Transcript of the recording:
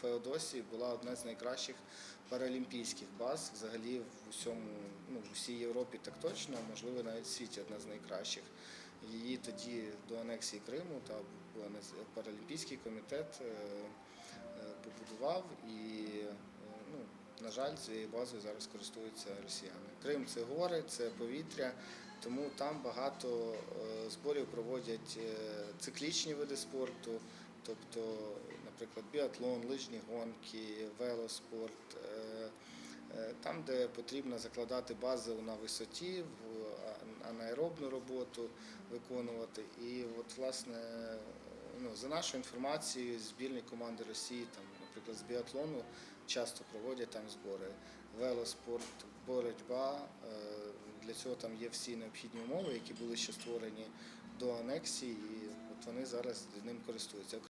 Феодосії була одна з найкращих паралімпійських баз взагалі в усьому, ну, в усій Європі так точно, можливо навіть в світі одна з найкращих. Її тоді до анексії Криму та Паралімпійський комітет е, е, побудував і е, ну, на жаль, цією базою зараз користуються росіяни. Крим це гори, це повітря, тому там багато зборів проводять циклічні види спорту, тобто, наприклад, біатлон, лижні гонки, велоспорт. е, е, Там, де потрібно закладати базу на висоті, анаеробну роботу виконувати. І от, власне, ну, за нашою інформацією, збірні команди Росії, там, наприклад, з біатлону часто проводять там збори. Велоспорт, боротьба. е, Для цього там є всі необхідні умови, які були ще створені до анексії, і от вони зараз ним користуються.